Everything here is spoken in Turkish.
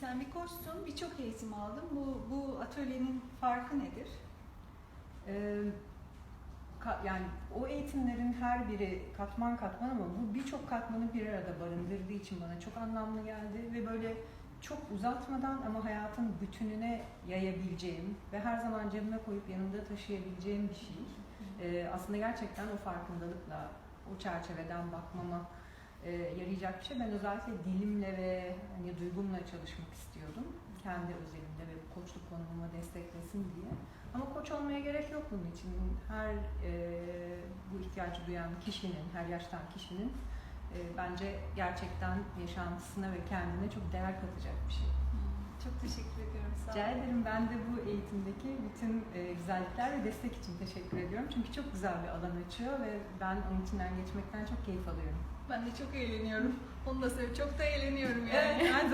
Sen bir koçsun, birçok eğitim aldın. Bu, bu atölyenin farkı nedir? Ee, yani o eğitimlerin her biri katman katman ama bu birçok katmanı bir arada barındırdığı için bana çok anlamlı geldi ve böyle çok uzatmadan ama hayatın bütününe yayabileceğim ve her zaman cebime koyup yanımda taşıyabileceğim bir şey. Ee, aslında gerçekten o farkındalıkla, o çerçeveden bakmama e, yarayacak bir şey. Ben özellikle dilimle ve hani duygumla çalışmak istiyordum. Kendi özelimde ve bu koçluk konumumu desteklesin diye. Ama koç olmaya gerek yok bunun için. Her e, bu ihtiyacı duyan kişinin, her yaştan kişinin e, bence gerçekten yaşantısına ve kendine çok değer katacak bir şey. Çok teşekkür Rica ederim. Ben de bu eğitimdeki bütün e, güzellikler ve destek için teşekkür ediyorum. Çünkü çok güzel bir alan açıyor ve ben onun içinden geçmekten çok keyif alıyorum. Ben de çok eğleniyorum. Onu da söyleyeyim. Çok da eğleniyorum yani. Her zaman